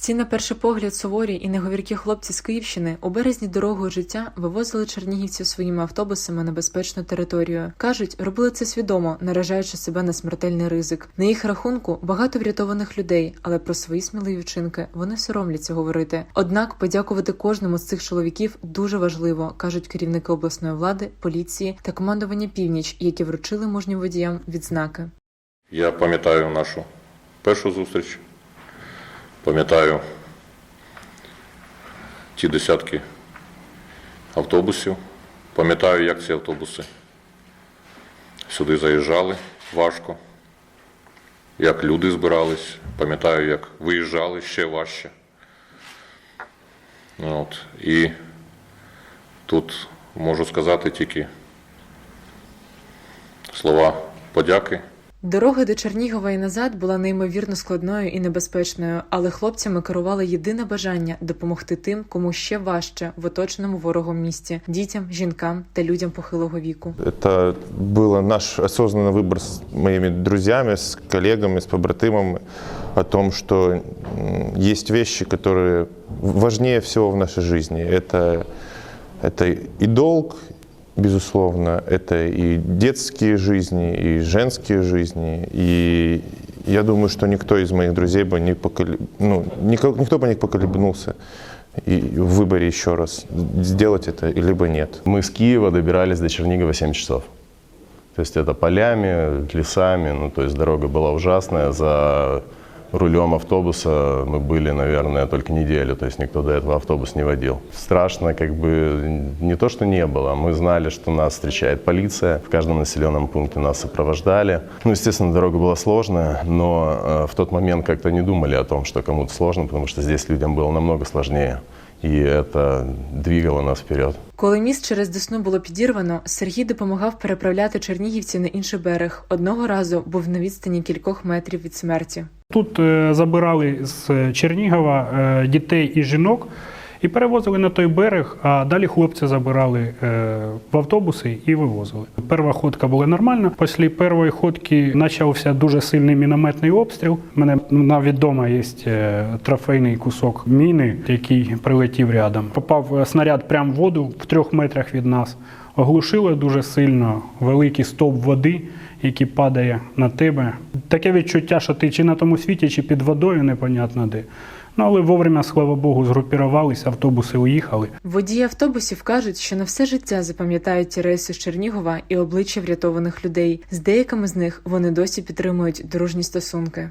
Ці на перший погляд суворі і неговіркі хлопці з Київщини у березні дорогою життя вивозили чернігівців своїми автобусами на безпечну територію. кажуть, робили це свідомо, наражаючи себе на смертельний ризик. На їх рахунку багато врятованих людей, але про свої сміливі вчинки вони соромляться говорити. Однак подякувати кожному з цих чоловіків дуже важливо, кажуть керівники обласної влади, поліції та командування північ, які вручили мужнім водіям відзнаки. Я пам'ятаю нашу першу зустріч, пам'ятаю ті десятки автобусів, пам'ятаю, як ці автобуси сюди заїжджали важко, як люди збирались, пам'ятаю, як виїжджали ще важче. От. І тут можу сказати тільки слова подяки. Дорога до Чернігова і назад була неймовірно складною і небезпечною, але хлопцями керувало єдине бажання допомогти тим, кому ще важче в оточеному ворогом місті дітям, жінкам та людям похилого віку. Это был наш осознанный выбор с моими друзьями, с коллегами, с побратимами о том, что м, есть вещи, которые важнее всего в нашей жизни. Это, это и долг, Безусловно, это и детские жизни, и женские жизни. И я думаю, что никто из моих друзей бы не поколеб... ну, нико- никто бы не поколебнулся и в выборе еще раз, сделать это либо нет. Мы с Киева добирались до Чернигова 7 часов. То есть это полями, лесами, ну то есть дорога была ужасная. За рулем автобуса мы были, наверное, только неделю, то есть никто до этого автобус не водил. Страшно как бы не то, что не было, мы знали, что нас встречает полиция, в каждом населенном пункте нас сопровождали. Ну, естественно, дорога была сложная, но э, в тот момент как-то не думали о том, что кому-то сложно, потому что здесь людям было намного сложнее. И це двигало нас вперед. Коли міст через Десну було підірвано, Сергій допомагав переправляти чернігівців на інший берег. Одного разу був на відстані кількох метрів від смерті. Тут е, забирали з Чернігова е, дітей і жінок і перевозили на той берег, а далі хлопці забирали е, в автобуси і вивозили. Перша ходка була нормальна. Після першої ходки почався дуже сильний мінометний обстріл. У мене навіть вдома є е, трофейний кусок міни, який прилетів рядом. Попав е, снаряд прямо в воду в трьох метрах від нас. Оглушило дуже сильно великий стовп води, який падає на тебе. Таке відчуття, що ти чи на тому світі, чи під водою, непонятно де. Ну але вовремя, слава Богу, згрупірувалися, автобуси уїхали. Водії автобусів кажуть, що на все життя запам'ятають рейси з Чернігова і обличчя врятованих людей. З деякими з них вони досі підтримують дружні стосунки.